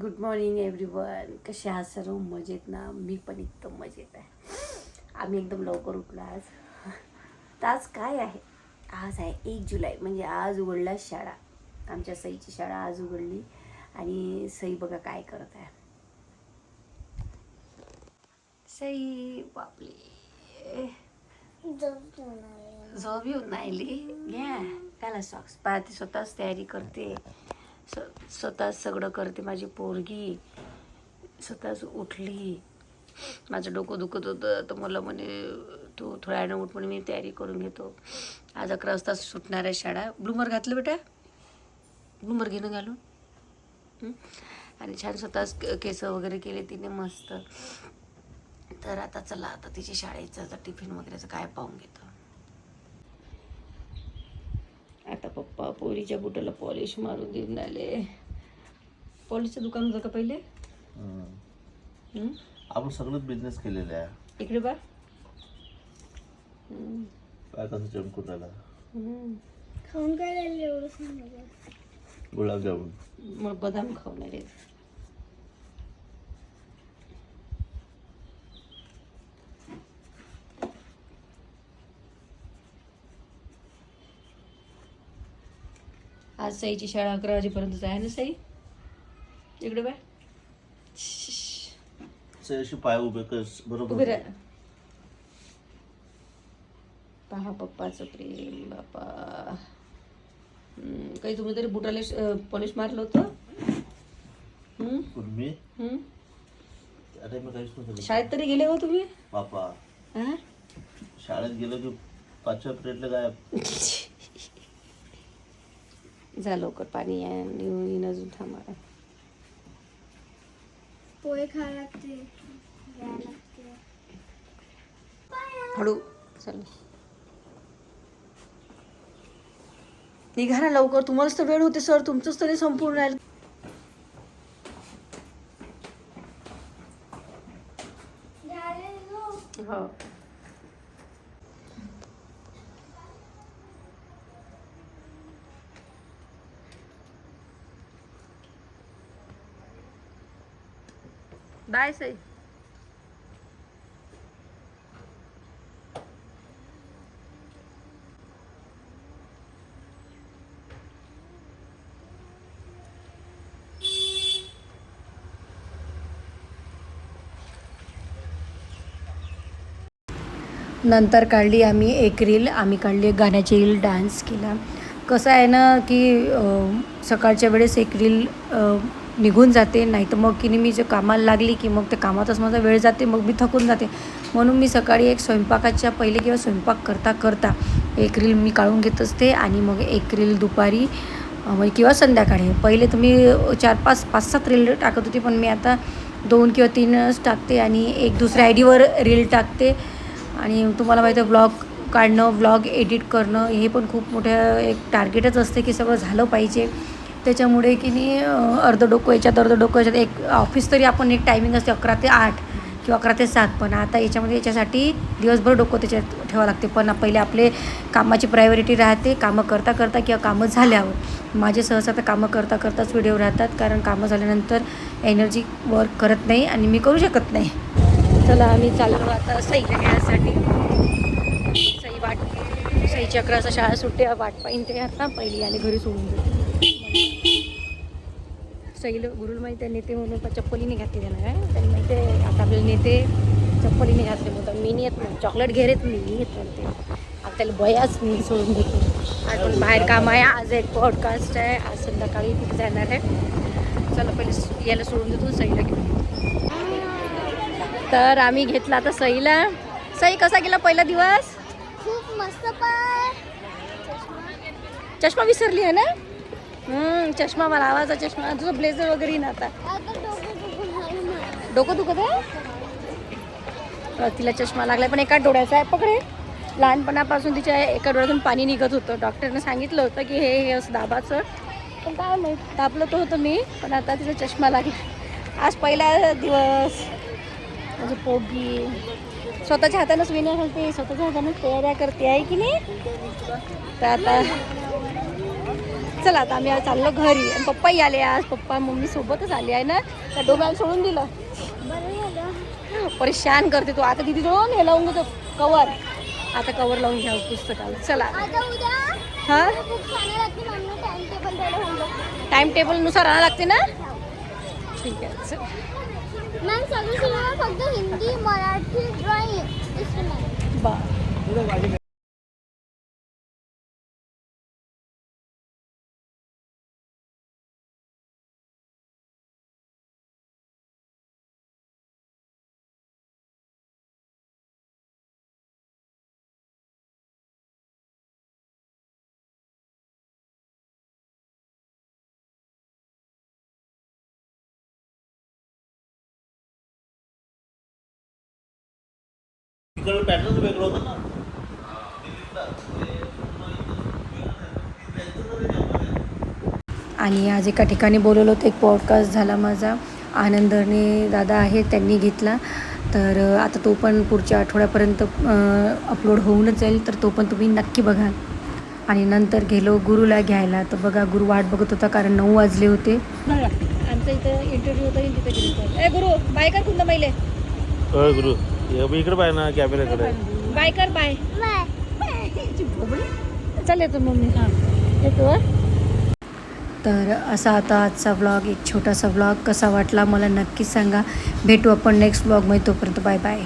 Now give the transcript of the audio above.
Good morning everyone कसे आहात सर्व? मजेत ना? मी पण एकदम मजेत आहे. आम्ही एकदम लवकर उठलो आज. तर आज काय आहे? आज आहे एक जुलै म्हणजे आज उघडला शाळा. आमच्या सईची शाळा आज उघडली. आणि सई बघा काय करत आहे. सई बापले झोप येऊन नाही घ्या. घाला सॉक्स पाहते स्वतःच तयारी करते. स्व- स्वतःच सगळं करते माझी पोरगी. स्वतःच उठली. माझं डोकं दुखत होतं. तर मला म्हणे तू थोड्या वेळानं उठ म्हणून मी तयारी करून घेतो. आज अकरा वाजता सुटणार आहे शाळा. ब्लूमर घातलं बेटा? ब्लूमर घेणं घालून? आणि छान स्वतःच क- केस वगैरे केले तिने मस्त. तर आता चला आता तिची शाळेचं आता टिफिन वगैरेचं काय पाहून घेतो. आता पप्पा पोरीच्या बुटाला पॉलिश मारून देऊन आले पॉलिशचं दुकान होतं का पहिले. हं? आपण सगळंच बिझनेस केलेला आहे. इकडे बा हं, काय कसं चमकून राहिला? हं. खाऊन काय राहिलं एवढं सांगा गुलाबजामुन मग बदाम खाऊन आले. आज सईची शाळा अकरा वाजेपर्यंतच आहे ना सई? इकडे बा से अशी पाय उभे उभे बरोबर. राहा. पहा पप्पाचं प्रेम बापा. हम्म, काही तुम्ही तरी बुटाला पॉलिश मारलं होतं? हम्म, पण मी? हम्म. अरे मी काहीच नव्हतं शाळेत तरी गेले हो तुम्ही? बापा. हा? शाळेत गेलो की पाचव्या पिरियडला गायब. जा लवकर पाणी येऊन अजून थांबा पोहे खा लागते. द्या लागते. हळू चल. निघा ना लवकर. तुम्हालाच तर वेळ होते सर. तुमचंच तरी संपूर्ण राहील. हो. बाय सई नंतर काढली आम्ही एक रील आम्ही काढली गाण्याची रील डान्स केला. कसं आहे ना की सकाळच्या वेळेस एक रील निघून जाते नाही तर मग की नाही मी जे कामाला लागली की मग ते कामातच माझा वेळ जाते मग मी थकून जाते. म्हणून मी सकाळी एक स्वयंपाकाच्या पहिले किंवा स्वयंपाक करता करता एक रील मी काढून घेत असते आणि मग एक रील दुपारी म्हणजे किंवा संध्याकाळी. पहिले तुम्ही चार पाच पाच सात रील टाकत होती पण मी आता दोन किंवा तीनच टाकते आणि एक दुसऱ्या आय डीवर रील टाकते. आणि तुम्हाला माहिती आहे व्लॉग काढणं व्लॉग एडिट करणं हे पण खूप मोठं एक टार्गेटच असते की सगळं झालं पाहिजे. त्याच्यामुळे की नाही अर्ध डोकं याच्यात अर्ध डोकं याच्यात एक ऑफिस तरी आपण एक टायमिंग असते अकरा ते आठ किंवा अकरा ते सात पण. आता याच्यामध्ये याच्यासाठी दिवसभर डोकं त्याच्यात ठेवावं लागते. पण पहिले आपले कामाची प्रायोरिटी राहते. कामं करता करता किंवा कामं झाल्यावर. माझे सहसा तर कामं करता करताच व्हिडिओ राहतात. कारण कामं झाल्यानंतर एनर्जी वर्क करत नाही आणि मी करू शकत नाही. चला आम्ही चाललो आता सईला घेण्यासाठी सई वाट सई अकरा असं शाळा सुटते वाट पाहिजे ते आता पहिली आले घरी सोडून देते. सईला गुरुला माहिती आहे नेते म्हणून चप्पलीने घातली त्याला काय त्यांनी माहिती आहे आता आपल्याला नेते चप्पलीने घातले म्हणतात मी नाही येत नाही चॉकलेट घे रेत मी नाही येत म्हणते. आता त्याला बयाच मी सोडून देते. आज पण बाहेर काम आहे आज एक पॉडकास्ट आहे आज संध्याकाळी तिथे जाणार आहे. चला पहिले याला सोडून देतो सईला घेऊन. तर आम्ही घेतला आता सईला. सई कसा गेला पहिला दिवस? खूप मस्त पण. चष्मा विसरली आहे ना? हम्म, चष्मा मला आवाजा चष्मा. तुझं ब्लेझर वगैरे ना आता. डोकं दुखत आहे तिला चष्मा लागलाय पण एका डोळ्याचा आहे. पकडे लहानपणापासून तिच्या एका डोळ्यातून पाणी निघत होतं. डॉक्टरने सांगितलं होतं की हे हे असं दाबाचं. पण काय माहीत दाबलं तर होतं मी पण आता तिचा चष्मा लागला. आज पहिला दिवस. माझी पोगी स्वतःच्या हातानंच विनर घालते स्वतःच्या हातानंच तयाऱ्या करते आहे की नाही? तर आता चला आता आम्ही आज चाललो घरी. आणि पप्पाही आले आज. पप्पा मम्मी सोबतच आले आहे ना? त्या डोब्याला सोडून दिलं. परेशान करते तू. आता किती जवळ हे लावून घेतो. कवर. आता कवर लावून घ्या पुस्तकाला. चला. हा? टाइम टेबल टेबलनुसार आणावं लागते ना? ठीक आहे चल. मॅम सगळी फक्त हिंदी मराठी तिकडलं पॅटर्न वेगळं होतं ना. आणि आज एका ठिकाणी बोलवलं होतं एक पॉडकास्ट झाला माझा. आनंदने दादा आहे त्यांनी घेतला. तर आता तो पण पुढच्या आठवड्यापर्यंत अपलोड होऊनच जाईल. तर तो पण तुम्ही नक्की बघाल आणि नंतर गेलो गुरुला घ्यायला. तर बघा गुरु वाट बघत होता कारण नऊ वाजले होते. आमचा इथं इंटरव्ह्यू होता तिथे गुरु बाय कर कुंदा गुरु. इकडे पाय ना कॅमेराकडे बाय कर बाय. चल येतो मम्मी येतो तर असा आता आजचा व्लॉग एक छोटासा व्लॉग कसा वाटला मला नक्कीच सांगा. भेटू आपण नेक्स्ट व्लॉगमध्ये तोपर्यंत बाय बाय